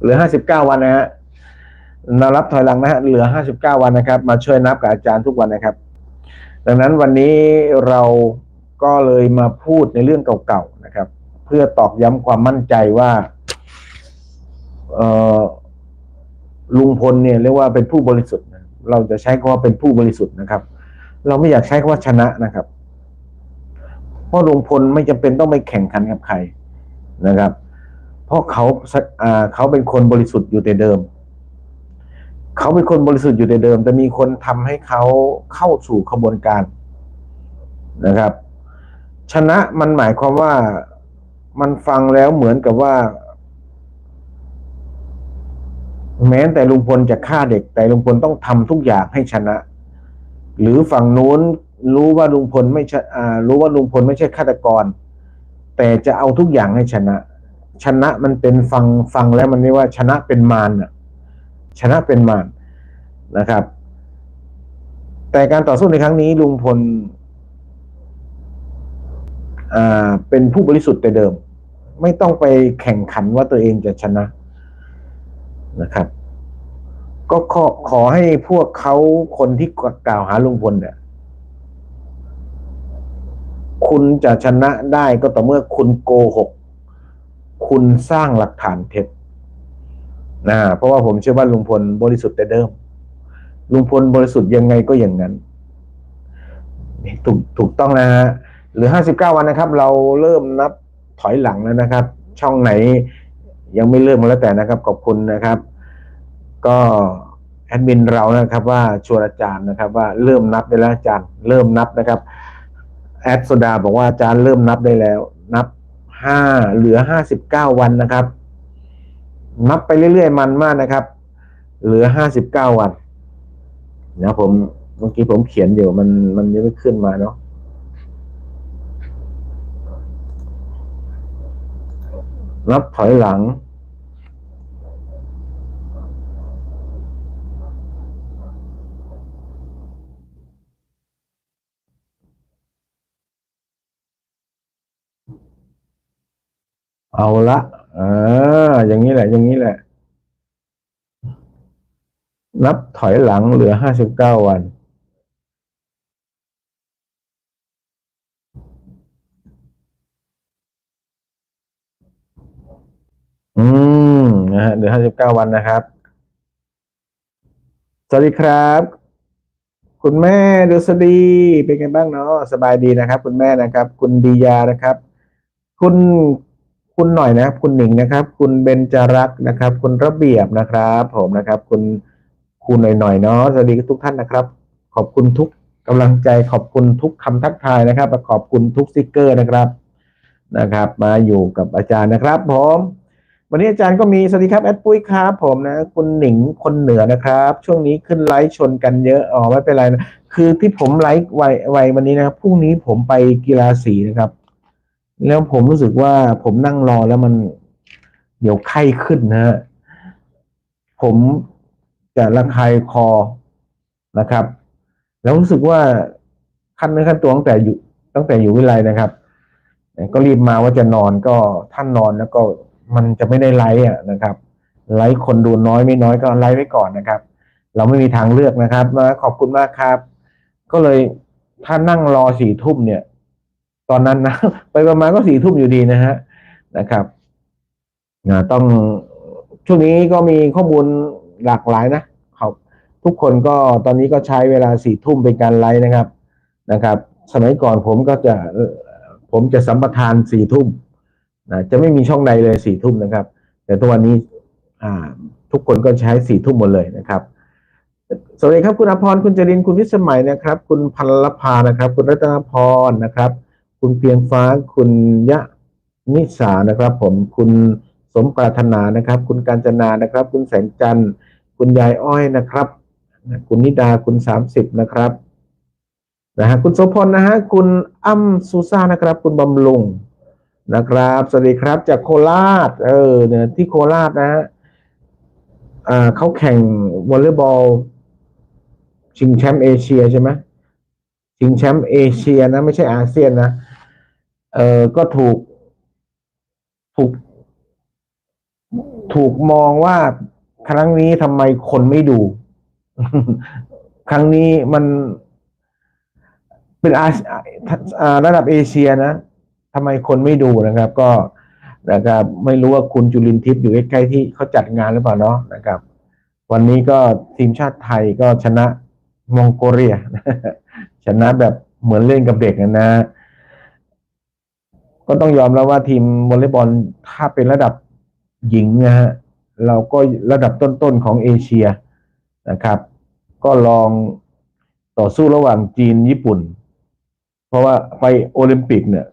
เหลือห้าสิบเก้าวันนะฮะนารับถอยหลังนะฮะเหลือห้าสิบเก้าวันนะครับ มาช่วยนับกับอาจารย์ทุกวันนะครับ ดังนั้นวันนี้เราก็เลยมาพูดในเรื่องเก่าๆนะครับ เพื่อตอกย้ำความมั่นใจว่าเออลุงพลเนี่ยเรียกว่าเป็นผู้บริสุทธิ์เราจะใช้คำว่าเป็นผู้บริสุทธิ์นะครับ เราไม่อยากใช้คำว่าชนะนะครับ เพราะลุงพลไม่จำเป็นต้องไปแข่งขันกับใครนะครับ เพราะเขาเขาเป็นคนบริสุทธิ์อยู่แต่เดิม เขาเป็นคนบริสุทธิ์อยู่แต่เดิม แต่มีคนทำให้เขาเข้าสู่ขบวนการนะครับ ชนะมันหมายความว่ามันฟังแล้วเหมือนกับว่า แม้แต่ลุงพลจะฆ่าเด็ก แต่ลุงพลต้องทำทุกอย่างให้ชนะ หรือฝั่งนู้นรู้ว่าลุงพลไม่ใช่รู้ว่าลุงพลไม่ใช่ฆาตกร แต่จะเอาทุกอย่างให้ชนะ ชนะมันเป็นฟังฟังแล้วมันเรียกว่าชนะเป็นมารน่ะชนะเป็นมารนะครับ แต่การต่อสู้ในครั้งนี้ลุงพลอ่าเป็นผู้บริสุทธิ์แต่เดิม ไม่ต้องไปแข่งขันว่าตัวเองจะชนะนะครับ ก็ขอขอให้พวกเขาคนที่กล่าวหาลุงพลเนี่ยคุณจะชนะได้ก็ต่อเมื่อคุณโกหก คุณสร้างหลักฐานเท็จนะเพราะว่าผมเชื่อว่าลุงพลบริสุทธิ์แต่เดิม ลุงพลบริสุทธิ์ยังไงก็อย่างนั้นถูกถูกต้องนะฮะหรือห้าสิบเก้าวันนะครับ เราเริ่มนับถอยหลังแล้วนะครับ ช่องไหนยังไม่เริ่มแล้วแต่นะครับ ขอบคุณนะครับ ก็แอดมินเรานะครับ ว่าชวนอาจารย์นะครับ ว่าเริ่มนับได้แล้วอาจารย์ เริ่มนับนะครับแอดโซดาบอกว่าอาจารย์เริ่มนับได้แล้ว นับ ห้าเหลือห้าสิบเก้าวันนะครับ นับไปเรื่อยๆมันมากนะครับ เหลือห้าสิบเก้าวันนะผมเมื่อกี้ผมเขียนอยู่มันมันยังไม่ขึ้นมาเนาะนับถอยหลัง เอาละอ่าอย่างนี้แหละ อย่างนี้แหละ นับถอยหลังเหลือห้าสิบเก้าวัน อืมนะฮะเหลือห้าสิบเก้าวันนะครับ สวัสดีครับ คุณแม่ดุษฎีเป็นไงบ้างเนาะสบายดีนะครับ คุณแม่นะครับ คุณดียานะครับ คุณ คุณหน่อยนะครับ คุณหนิงนะครับ คุณเบญจรักษ์นะครับ คุณระเบียบนะครับ ผมนะครับ คุณคุณหน่อยหน่อยๆเนาะสวัสดีทุกท่านนะครับ ขอบคุณทุกกำลังใจขอบคุณทุกคำทักทายนะครับขอบคุณทุกสติกเกอร์นะครับนะครับ มาอยู่กับอาจารย์นะครับ ผมวันนี้อาจารย์ก็มีสวัสดีครับแอดปุ้ยครับผมนะคุณหนิงคนเหนือนะครับ ช่วงนี้ขึ้นไลฟ์ชนกันเยอะอ๋อไม่เป็นไรนะคือที่ผมไลฟ์ไวไววันนี้นะครับพรุ่งนี้ผมไปกีฬาสีนะครับ แล้วผมรู้สึกว่าผมนั่งรอแล้วมันเดี๋ยวไข้ขึ้นนะฮะผมจะระคายคอนะครับ แล้วรู้สึกว่าขั้นเนื้อขั้นตัวตั้งแต่อยู่ตั้งแต่อยู่วิไลนะครับ ก็รีบมาว่าจะนอนก็ท่านนอนแล้วก็มันจะไม่ได้ไลฟ์อะนะครับ ไลฟ์คนดูน้อยไม่น้อยก็ไลฟ์ไว้ก่อนนะครับ เราไม่มีทางเลือกนะครับมาขอบคุณมากครับ ก็เลยถ้านั่งรอสี่ทุ่มเนี่ย ตอนนั้นนะไปประมาณก็สี่ทุ่มอยู่ดีนะฮะนะครับนะต้องช่วงนี้ก็มีข้อมูลหลากหลายนะครับทุกคนก็ตอนนี้ก็ใช้เวลาสี่ทุ่มเป็นการไลฟ์นะครับนะครับ สมัยก่อนผมก็จะผมจะสัมปทานสี่ทุ่มนะจะไม่มีช่องใดเลยสี่ทุ่มนะครับ แต่ตัวนนี้อ่าทุกคนก็ใช้สี่ทุ่มหมดเลยนะครับ สวัสดีครับคุณอภรคุณจรินคุณวิสมัยนะครับ คุณพันลภานะครับ คุณรัตนพรนะครับ คุณเพียงฟ้าคุณยะนิสานะครับ ผมคุณสมปรารถนานะครับ คุณการจนานะครับ คุณแสงจันทร์ คุณยายอ้อยนะครับ คุณนิดาคุณสามสิบนะครับนะฮะคุณโสพลนะฮะคุณอ้ำซูซ่านะครับ คุณบำรุงนะครับ สวัสดีครับจากโคราชเออเนี่ยที่โคราชนะฮะอ่าเขาแข่งวอลเลย์บอลชิงแชมป์เอเชียใช่ไหมชิงแชมป์เอเชียนะ ไม่ใช่อาเซียนนะ เออก็ถูก ถูก ถูกมองว่าครั้งนี้ทำไมคนไม่ดู ครั้งนี้มันเป็นอาระดับเอเชียนะทำไมคนไม่ดูนะครับ ก็นะครับไม่รู้ว่าคุณจุลินทิพย์อยู่ใกล้ๆที่เขาจัดงานหรือเปล่าเนาะนะครับ วันนี้ก็ทีมชาติไทยก็ชนะมองโกเลีย ชนะแบบเหมือนเล่นกับเด็กนะนะ ก็ต้องยอมแล้วว่าทีมวอลเลย์บอลถ้าเป็นระดับหญิงนะฮะเราก็ระดับต้นๆของเอเชียนะครับ ก็ลองต่อสู้ระหว่างจีนญี่ปุ่น เพราะว่าไปโอลิมปิกเนี่ย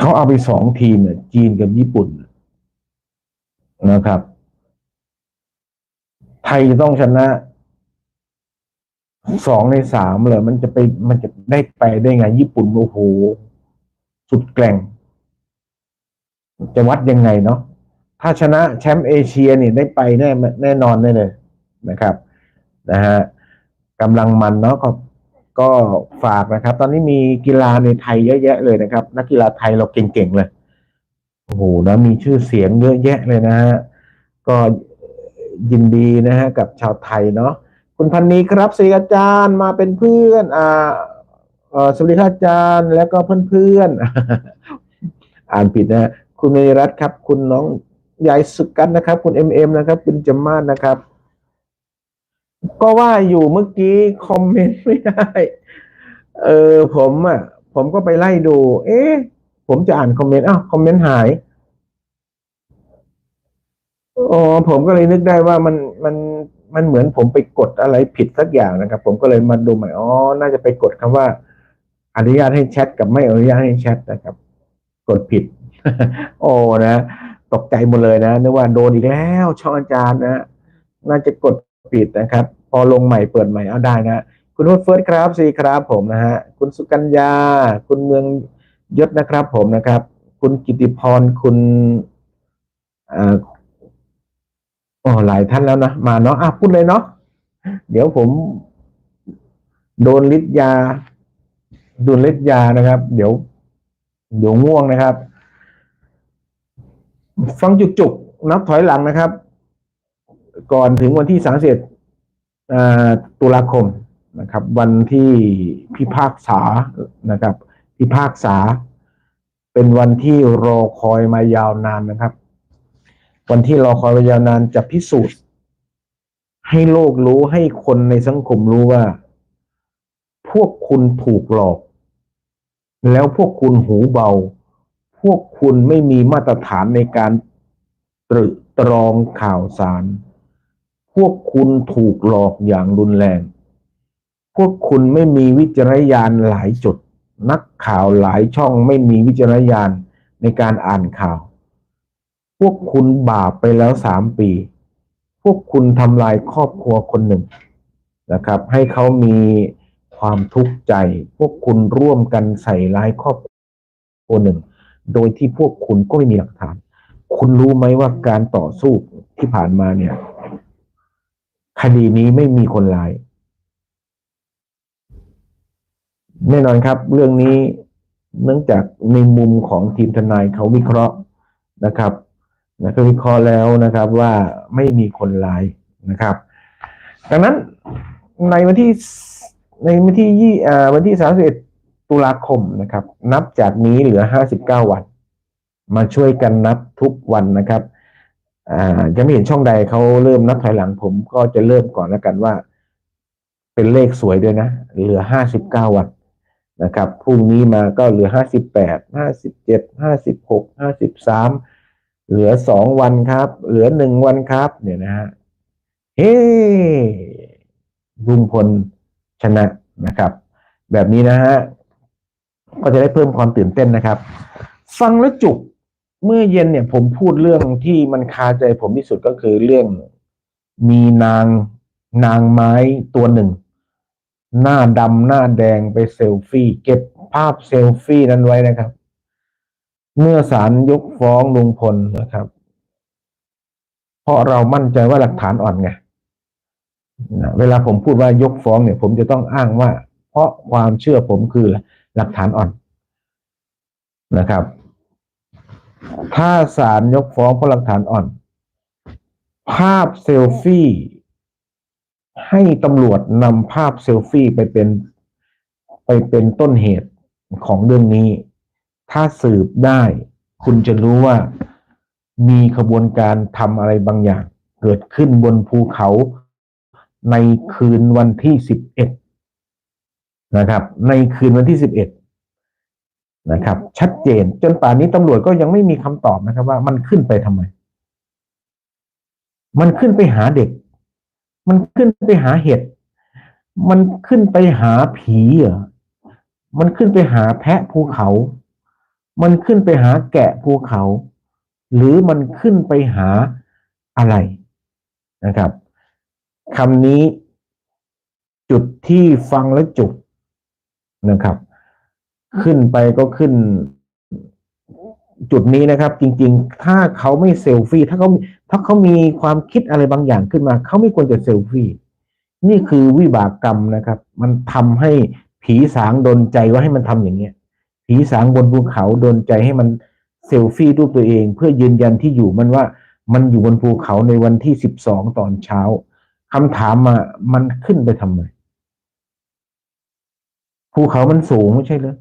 เขาเอาไปสองทีมเนี่ยจีนกับญี่ปุ่นนะครับ ไทยจะต้องชนะสองในสามเลยมันจะไปมันจะได้ไปได้ไง ญี่ปุ่นโอ้โห สุดแกร่ง จะวัดยังไงเนาะถ้าชนะแชมป์เอเชียนี่ได้ไปแน่แน่นอนแน่เลยนะครับนะฮะกำลังมันเนาะก็ก็ฝากนะครับ ตอนนี้มีกีฬาในไทยเยอะแยะเลยนะครับ นักกีฬาไทยเราเก่งๆเลยโอ้โหนะมีชื่อเสียงเยอะแยะเลยนะฮะก็ยินดีนะฮะกับชาวไทยเนาะคุณพันนีครับสวัสดีอาจารย์มาเป็นเพื่อนอ่า สวัสดีครับอาจารย์ แล้วก็เพื่อนๆ อ่านผิดนะฮะคุณเมรัตน์ครับ คุณน้องยายสุกันนะครับ คุณเอ็มเอ็มนะครับ คุณจำมาศนะครับ ก็ว่าอยู่เมื่อกี้คอมเมนต์ไม่ได้ เออผมอะ ผมก็ไปไล่ดู เอ๊ะผมจะอ่านคอมเมนต์อ้าวคอมเมนต์หายอ๋อผมก็เลยนึกได้ว่ามันมันมันเหมือนผมไปกดอะไรผิดสักอย่างนะครับ ผมก็เลยมาดูใหม่อ๋อน่าจะไปกดคำว่า อนุญาตให้แชทกับไม่อนุญาตให้แชทนะครับ กดผิด โอ้นะตกใจหมดเลยนะนึกว่าโดนอีกแล้วช่องอาจารย์นะน่าจะกดปิดนะครับ พอลงใหม่เปิดใหม่เอาได้นะคุณนุชเฟิร์สครับสีครับผมนะฮะคุณสุกัญญา คุณเมืองยศนะครับผมนะครับ คุณกิติพรคุณเอ่อโอ้หลายท่านแล้วนะ มาเนาะอะพูดเลยเนาะเดี๋ยวผม โดนฤทธิ์ยา ดนฤทธิ์ยานะครับ เดี๋ยว เดี๋ยวง่วงนะครับ ฟังจุกๆนับถอยหลังนะครับ ก่อนถึงวันที่สามสิบตุลาคมนะครับ วันที่พิพากษานะครับ พิพากษา เป็นวันที่รอคอยมายาวนานนะครับ วันที่รอคอยมายาวนานจะพิสูจน์ ให้โลกรู้ให้คนในสังคมรู้ว่า พวกคุณถูกหลอก แล้วพวกคุณหูเบา พวกคุณไม่มีมาตรฐานในการตรึตรองข่าวสาร พวกคุณถูกหลอกอย่างรุนแรง พวกคุณไม่มีวิจารณญาณหลายจุด นักข่าวหลายช่องไม่มีวิจารณญาณในการอ่านข่าว พวกคุณบาปไปแล้วสามปี พวกคุณทำลายครอบครัวคนหนึ่งนะครับ ให้เขามี ความทุกข์ใจ พวกคุณร่วมกันใส่ร้ายครอบครัวหนึ่ง โดยที่พวกคุณก็ไม่มีหลักฐาน คุณรู้ไหมว่าการต่อสู้ที่ผ่านมาเนี่ย คดีนี้ไม่มีคนร้ายแน่นอนครับ เรื่องนี้เนื่องจากในมุมของทีมทนายเขาวิเคราะห์นะครับนะเขาวิเคราะห์แล้วนะครับว่าไม่มีคนร้ายนะครับ ดังนั้นในวันที่ ในวันที่ยี่อ่าวันที่สามสิบตุลาคมนะครับ นับจากนี้เหลือห้าสิบเก้าวัน มาช่วยกันนับทุกวันนะครับอ่ายังไม่เห็นช่องใดเขาเริ่มนับถอยหลังผมก็จะเริ่มก่อนแล้วกันว่า เป็นเลขสวยด้วยนะ เหลือห้าสิบเก้าวันนะครับพรุ่งนี้มาก็เหลือห้าสิบแปดห้าสิบเจ็ดห้าสิบหกห้าสิบสามเหลือสองวันครับ เหลือหนึ่งวันครับ เนี่ยนะฮะเฮ้ลุงพล ชนะนะครับ แบบนี้นะฮะก็จะได้เพิ่มความตื่นเต้นนะครับ ฟังแล้วจุกเมื่อเย็นเนี่ยผมพูดเรื่องที่มันคาใจผมที่สุดก็คือเรื่องมีนางนางไม้ตัวหนึ่ง หน้าดำหน้าแดงไปเซลฟี่ เก็บภาพเซลฟี่นั้นไว้นะครับ เมื่อศาลยกฟ้องลุงพลนะครับ เพราะเรามั่นใจว่าหลักฐานอ่อนไง เวลาผมพูดว่ายกฟ้องเนี่ย ผมจะต้องอ้างว่า เพราะความเชื่อผมคือหลักฐานอ่อนนะครับถ้าศาลยกฟ้องเพราะหลักฐานอ่อน ภาพเซลฟี่ ให้ตำรวจนำภาพเซลฟี่ไปเป็นไปเป็นต้นเหตุของเรื่องนี้ ถ้าสืบได้ คุณจะรู้ว่ามีขบวนการทำอะไรบางอย่าง เกิดขึ้นบนภูเขา ในคืนวันที่สิบเอ็ดนะครับ ในคืนวันที่สิบเอ็ดนะครับ ชัดเจน จนป่านนี้ตำรวจก็ยังไม่มีคำตอบนะครับ ว่ามันขึ้นไปทำไม มันขึ้นไปหาเด็ก มันขึ้นไปหาเห็ด มันขึ้นไปหาผีเหรอมันขึ้นไปหาแพะภูเขา มันขึ้นไปหาแกะภูเขา หรือมันขึ้นไปหาอะไรนะครับ คำนี้ จุดที่ฟังแล้วจุกนะครับ ขึ้นไปก็ขึ้น จุดนี้นะครับ จริง ๆ ถ้าเขาไม่เซลฟี่ ถ้าเขาถ้าเขามีความคิดอะไรบางอย่างขึ้นมา เขาไม่ควรจะเซลฟี่ นี่คือวิบากกรรมนะครับ มันทำให้ผีสางดนใจว่าให้มันทำอย่างเงี้ย ผีสางบนภูเขาดนใจให้มันเซลฟี่รูปตัวเอง เพื่อยืนยันที่อยู่มันว่ามันอยู่บนภูเขาในวันที่สิบสองตอนเช้า คำถามมามันขึ้นไปทำไมภูเขามันสูงไม่ใช่เหรอ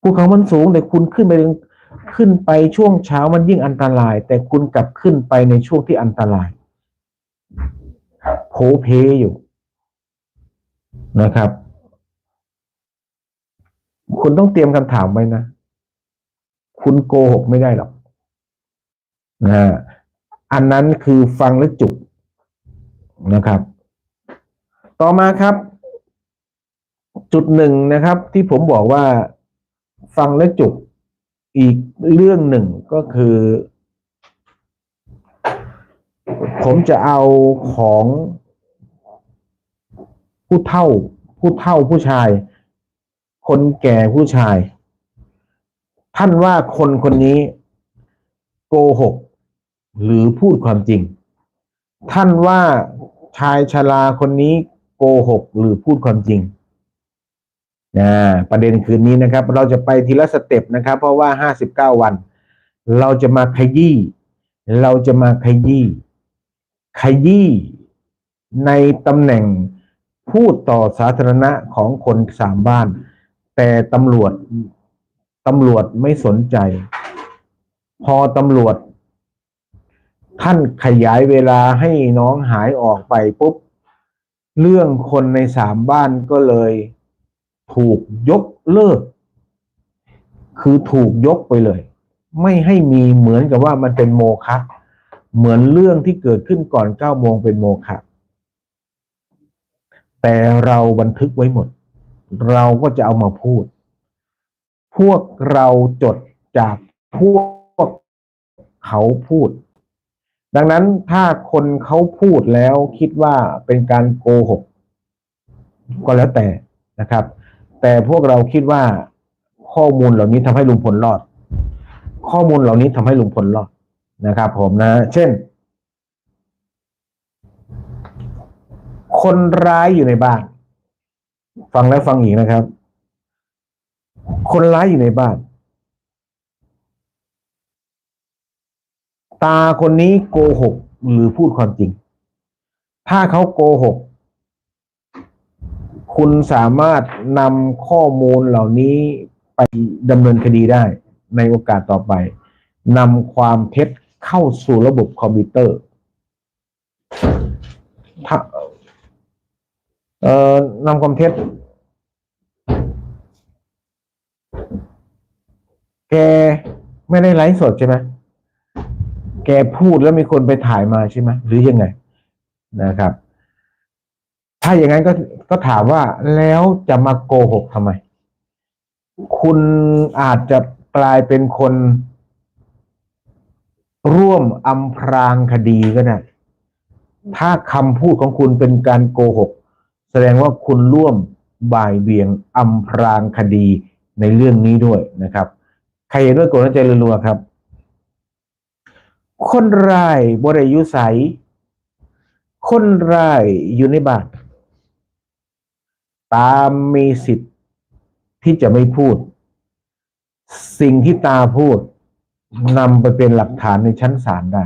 ภูเขามันสูงแต่คุณขึ้นไปขึ้นไปช่วงเช้ามันยิ่งอันตราย แต่คุณกลับขึ้นไปในช่วงที่อันตรายโผเพอยู่นะครับ คุณต้องเตรียมคำถามไว้นะ คุณโกหกไม่ได้หรอกนะอันนั้นคือฟังแล้วจุก นะครับ ต่อมาครับ จุดหนึ่งนะครับ ที่ผมบอกว่าฟังแล้วจุกอีกเรื่องหนึ่งก็คือ ผมจะเอาของผู้เฒ่าผู้เฒ่าผู้ชาย คนแก่ผู้ชาย ท่านว่าคนคนนี้ โกหก หรือพูดความจริง ท่านว่า ชายชราคนนี้โกหกหรือพูดความจริงนะประเด็นคืนนี้นะครับ เราจะไปทีละสเต็ปนะครับ เพราะว่าห้าสิบเก้าวัน เราจะมาขยี้เราจะมาขยี้ขยี้ในตำแหน่งพูดต่อสาธารณะของคนสามบ้าน แต่ตำรวจตำรวจไม่สนใจ พอตำรวจ ท่านขยายเวลาให้น้องหายออกไปปุ๊บ เรื่องคนในสามบ้านก็เลยถูกยกเลิก คือถูกยกไปเลย ไม่ให้มีเหมือนกับว่ามันเป็นโมฆะเหมือนเรื่องที่เกิดขึ้นก่อนเก้าโมงเป็นโมฆะแต่เราบันทึกไว้หมด เราก็จะเอามาพูด พวกเราจดจากพวกเขาพูด ดังนั้นถ้าคนเขาพูดแล้วคิดว่าเป็นการโกหก ก็แล้วแต่นะครับ แต่พวกเราคิดว่าข้อมูลเหล่านี้ทำให้ลุงพลรอด ข้อมูลเหล่านี้ทำให้ลุงพลรอดนะครับ ผมนะ เช่น คนร้ายอยู่ในบ้าน ฟังแล้วฟังอีกนะครับ คนร้ายอยู่ในบ้าน ตาคนนี้โกหกหรือพูดความจริง ถ้าเขาโกหก คุณสามารถนำข้อมูลเหล่านี้ไปดำเนินคดีได้ในโอกาสต่อไปนำความเท็จเข้าสู่ระบบคอมพิวเตอร์ถ้าเอ่อนำความเท็จ แกไม่ได้ไลฟ์สดใช่ไหม แกพูดแล้วมีคนไปถ่ายมาใช่ไหมหรือยังไงนะครับ ถ้าอย่างนั้นก็ก็ถามว่าแล้วจะมาโกหกทำไม คุณอาจจะกลายเป็นคน ร่วมอำพรางคดีก็ได้ถ้าคำพูดของคุณเป็นการโกหก แสดงว่าคุณร่วมบ่ายเบี่ยงอำพรางคดีในเรื่องนี้ด้วยนะครับ ใครเห็นด้วยกดหัวใจรัวๆครับ คนร้ายบริยุใสยคนร้ายอยู่ในบ้าน ตามมีสิทธิ์ที่จะไม่พูด สิ่งที่ตาพูดนำไปเป็นหลักฐานในชั้นศาลได้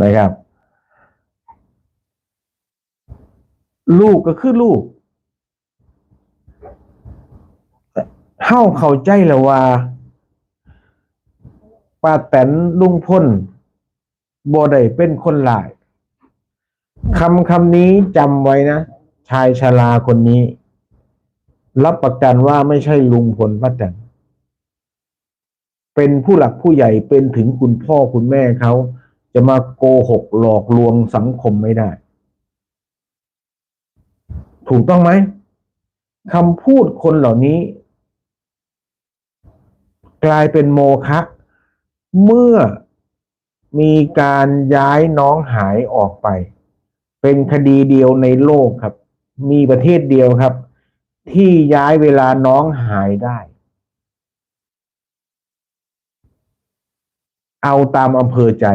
นะครับ ลูกก็คือลูกเฮาเข้าใจแล้วว่าป้าแตนลุงพ้น บ่ได้เป็นคนหลายคำคำนี้จำไว้นะ ชายชราคนนี้ รับประกันว่าไม่ใช่ลุงพลป้าแตนเป็นผู้หลักผู้ใหญ่เป็นถึงคุณพ่อคุณแม่เขาจะมาโกหกหลอกลวงสังคมไม่ได้ ถูกต้องไหมคำพูดคนเหล่านี้ กลายเป็นโมฆะเมื่อ มีการย้ายน้องหายออกไป เป็นคดีเดียวในโลกครับ มีประเทศเดียวครับ ที่ย้ายเวลาน้องหายได้ เอาตามอำเภอใจ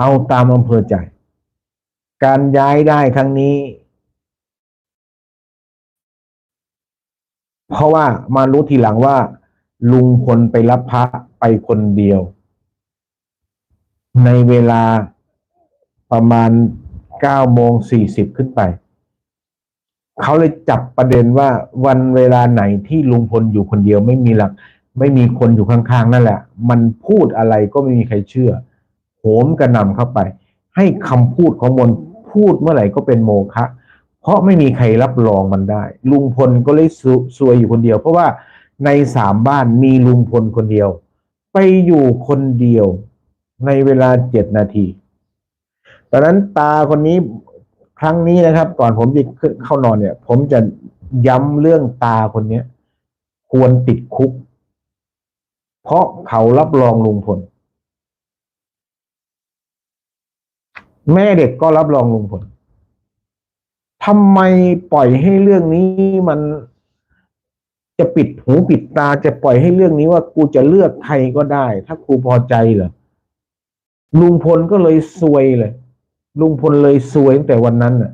เอาตามอำเภอใจ การย้ายได้ครั้งนี้ เพราะว่ามารู้ทีหลังว่า ลุงพลไปรับพระไปคนเดียว ในเวลาประมาณเก้าโมงสี่สิบขึ้นไป เขาเลยจับประเด็นว่าวันเวลาไหนที่ลุงพลอยู่คนเดียวไม่มีหลัก ไม่มีคนอยู่ข้างๆ นั่นแหละ มันพูดอะไรก็ไม่มีใครเชื่อโหมกระนำเข้าไป ให้คำพูดของมนพูดเมื่อไหร่ก็เป็นโมฆะเพราะไม่มีใครรับรองมันได้ ลุงพลก็เลยซวยอยู่คนเดียว เพราะว่าในสามบ้านมีลุงพลคนเดียว ไปอยู่คนเดียว ในเวลาเจ็ดนาทีตอนนั้นตาคนนี้ครั้งนี้นะครับ ก่อนผมจะขึ้นเข้านอนเนี่ย ผมจะย้ำเรื่องตาคนนี้ควรติดคุก เพราะเขารับรองลุงพลแม่เด็กก็รับรองลุงพลทำไมปล่อยให้เรื่องนี้มันจะปิดหูปิดตาจะปล่อยให้เรื่องนี้ว่ากูจะเลือกใครก็ได้ ถ้ากูพอใจเหรอ ลุงพลก็เลยซวยเลย ลุงพลเลยซวยตั้งแต่วันนั้นน่ะ